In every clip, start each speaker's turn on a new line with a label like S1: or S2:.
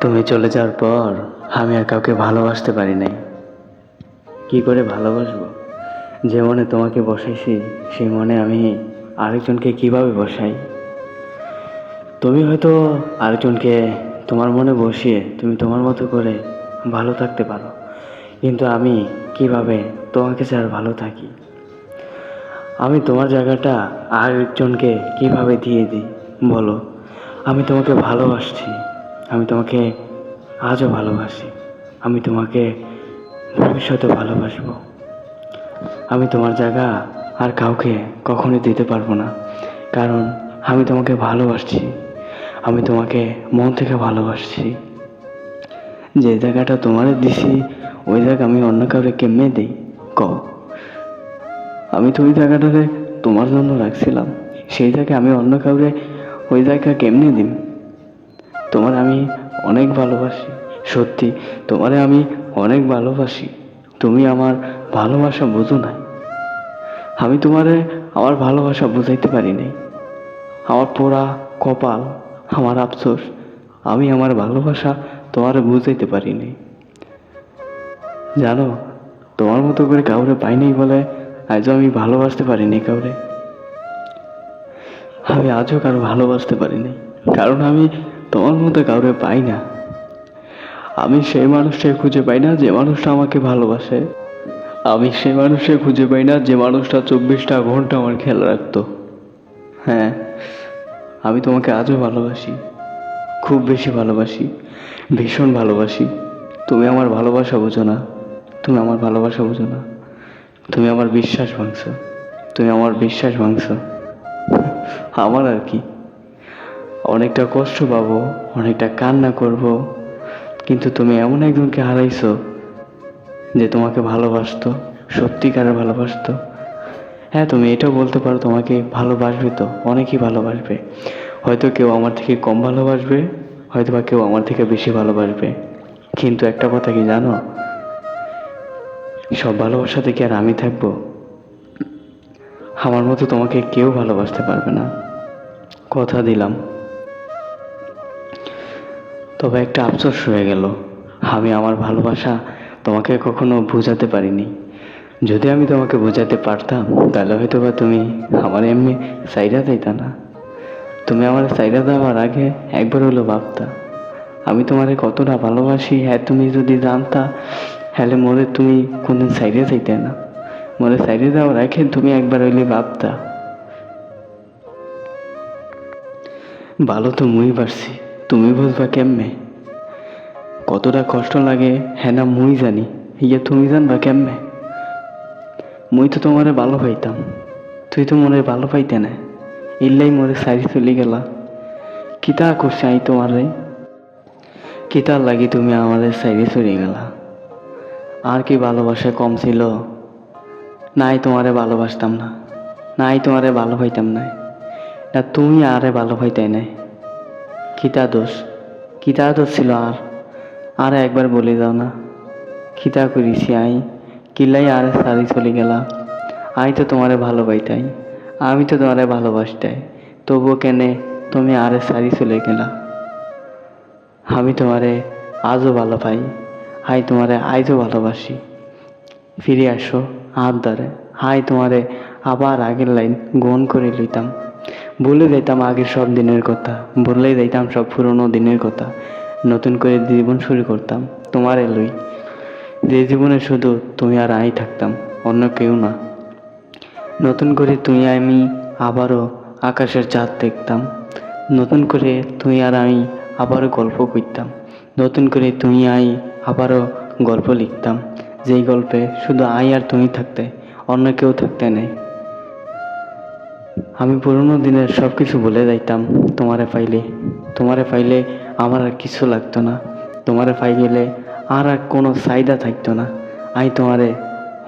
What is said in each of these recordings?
S1: তুমি চলে যাওয়ার পর আমি আর কাউকে ভালোবাসতে পারি নাই। কি করে ভালোবাসবো? যে মনে তোমাকে বসাইছি সেই মনে আমি আরেকজনকে কীভাবে বসাই? তুমি হয়তো আরেকজনকে তোমার মনে বসিয়ে তুমি তোমার মতো করে ভালো থাকতে পারো। কিন্তু আমি কীভাবে তোমাকে ছাড়া ভালো থাকি? আমি তোমার জায়গাটা আরেকজনকে কীভাবে দিয়ে দিই, বলো? আমি তোমাকে ভালোবাসছি। আমি তোমাকে আজও ভালোবাসি। আমি তোমাকে ভবিষ্যতে ভালোবাসবো। আমি তোমার জায়গা আর কাউকে কখনোই দিতে পারব না। কারণ আমি তোমাকে ভালোবাসছি। আমি তোমাকে মন থেকে ভালোবাসছি। যে জায়গাটা তোমারে দিছি, ওই জায়গা আমি অন্য কাউকে কেমনে দিই? ক আমি তো ওই জায়গাটাতে তোমার জন্য রাখছিলাম। সেই জায়গায় আমি অন্য কাউকে ওই জায়গা কেমনে দিম? তোমার আমি অনেক ভালোবাসি, সত্যি তোমারে আমি অনেক ভালোবাসি। তুমি আমার ভালোবাসা বুঝো না। আমি তোমারে আমার ভালোবাসা বুঝাইতে পারি নাই। আমার পোড়া কপাল, আমার আফসোস, আমি আমার ভালোবাসা তোমারে বুঝাইতে পারি নাই। জানো, তোমার মতো করে কাউরে পাইনি বলে আজও আমি ভালোবাসতে পারিনি কাউরে। আমি আজও কারও ভালোবাসতে পারিনি কারণ আমি তোমার মতো কাউরে পাই না। আমি সেই মানুষটাকে খুঁজে পাই না যে মানুষটা আমাকে ভালোবাসে। আমি সেই মানুষকে খুঁজে পাই না যে মানুষটা চব্বিশটা ঘণ্টা আমার খেয়াল রাখতো। হ্যাঁ আমি তোমাকে আজও ভালোবাসি, খুব বেশি ভালোবাসি, ভীষণ ভালোবাসি। তুমি আমার ভালোবাসা বোঝো না। তুমি আমার ভালোবাসা বোঝো না। তুমি আমার বিশ্বাস ভাঙছো। তুমি আমার বিশ্বাস ভাঙছো। আমার আর কি। অনেকটা কষ্ট পাবো, অনেকটা কান্না করব, কিন্তু তুমি এমন একজনকে হারাইছো যে তোমাকে ভালোবাসতো, সত্যিকারের ভালোবাসতো। হ্যাঁ তুমি এটাও বলতে পারো, তোমাকে ভালোবাসবে তো, অনেকেই ভালোবাসবে। হয়তো কেউ আমার থেকে কম ভালোবাসবে হয়তো বা কেউ আমার থেকে বেশি ভালোবাসবে। কিন্তু একটা কথা কি জানো? সব ভালোবাসা থেকে আর আমি থাকব, আমার মতো তোমাকে কেউ ভালোবাসতে পারবে না। কথা দিলাম। তবে একটা আফসোস হয়ে গেল। আমি আমার ভালোবাসা তোমাকে কখনো বোঝাতে পারিনি। যদি আমি তোমাকে বোঝাতে পারতাম, তাহলে হয়তো বা তুমি আমার এমনি সাইডা দিতা না। তুমি আমার সাইডা দেওয়ার আগে একবার হলো ভাবতা। আমি তোমারে কতটা ভালোবাসি হ্যাঁ তুমি যদি জানতা হ্যালে মোরে তুমি কোনদিন সাইডে যাইতে না। মোরে সাইডে দেওয়ার আগে তুমি একবার হইলে ভাবতা। ভালো তো মুই পারছি। তুমি বুঝবা কেমনে? কতটা কষ্ট লাগে হ্যাঁ না মুই জানি। ইয়া তুমি জানবা কেমনে? মুই তো তোমারে ভালো পাইতাম। তুই তো মনে ভালো পাইতে না। ইল্লাই মোরে সারি চলে গেলা। কিতা করছে আই তোমারে? কিতার লাগি তুমি আমাদের সাইডে চলে গেলা? আর কি ভালোবাসা কম ছিল? নাই তোমারে ভালোবাসতাম না। নাই তোমারে ভালো পাইতাম না। না তুমি আরে ভালো পাইতাই নাই। কিতা দোষ কিতা দোষ ছিল আর। আর একবার বলে দাও না। খিতা করিছি, আই। কিলাই আর সারি চলে গেলা আই তো তোমারে ভালো পাইতাই আমি তো তোমারে ভালোবাসতাই। তবুও কেনে তুমি আর সারি চলে গেলা। আমি তোমারে আজও ভালো পাই হাই তোমারে আজও ভালোবাসি। ফিরে আসো হাত ধরে। হাই তোমারে আবার আগের লাইন গন করে লইতাম। ভুলে যাইতাম আগের সব দিনের কথা। ভুলে যাইতাম সব পুরনো দিনের কথা। নতুন করে জীবন শুরু করতাম, তোমারে লই যে জীবনে শুধু তুমি আর আই থাকতাম, অন্য কেউ না। নতুন করে তুই আমি আবারও আকাশের চাঁদ দেখতাম। নতুন করে তুই আর আমি আবারও গল্প করতাম। নতুন করে তুই আই আবারও গল্প লিখতাম। যেই গল্পে শুধু আই আর তুমি থাকতে, অন্য কেউ থাকতে নেই। আমি পুরোনো দিনের সব কিছু ভুলে যাইতাম। তোমারে পাইলে তোমারে পাইলে আমার আর কিছু লাগতো না। তোমারে পাই গেলে আর আর কোনো চাহিদা থাকতো না। আমি তোমারে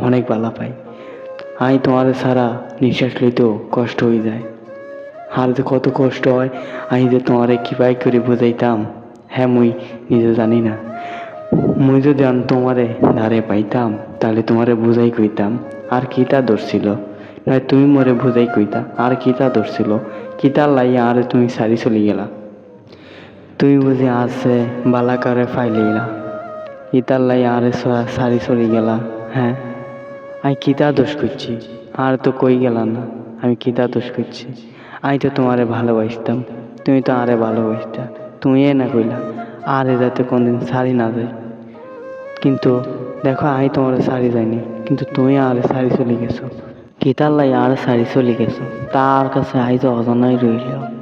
S1: অনেক বালা পাই। আমি তোমারে ছাড়া নিঃশ্বাস লইতেও কষ্ট হয়ে যায়। আর যে কত কষ্ট হয় আমি যে তোমারে কিপাই করে বুঝাইতাম হ্যাঁ মুই নিজে জানি না। মুই যদি তোমারে ধারে পাইতাম, তাহলে তোমারে বুঝাই কইতাম, আর কি তা দোষ ছিল? নয় তুমি মরে বুঝাই কইতা, আর কি তা দোষ ছিল? কি তার লাইয়া আর তুমি সারি চলি গেলা? তুমি বুঝি আছে বালাকারে ফাইলিলা ইতার লাই আরে স- সারি চলি গেলা হ্যাঁ? আমি কিতা দোষ করছি? আর তো কই গেলা না, আমি কিতা দোষ করছি? আমি তো তোমারে ভালোবাসতাম, তুমি তো আরে ভালোবাসতা, তুমি এ না কইলা, আরে যাতে কোনদিন সারি না যায়। কিন্তু দেখো, আমি তোমার সারি যাইনি, কিন্তু তুমি আরে সারি চলে গেছো। কিতার লাই আর সারি চলি গেছো। তার কাছে আইজ অজানাই রইল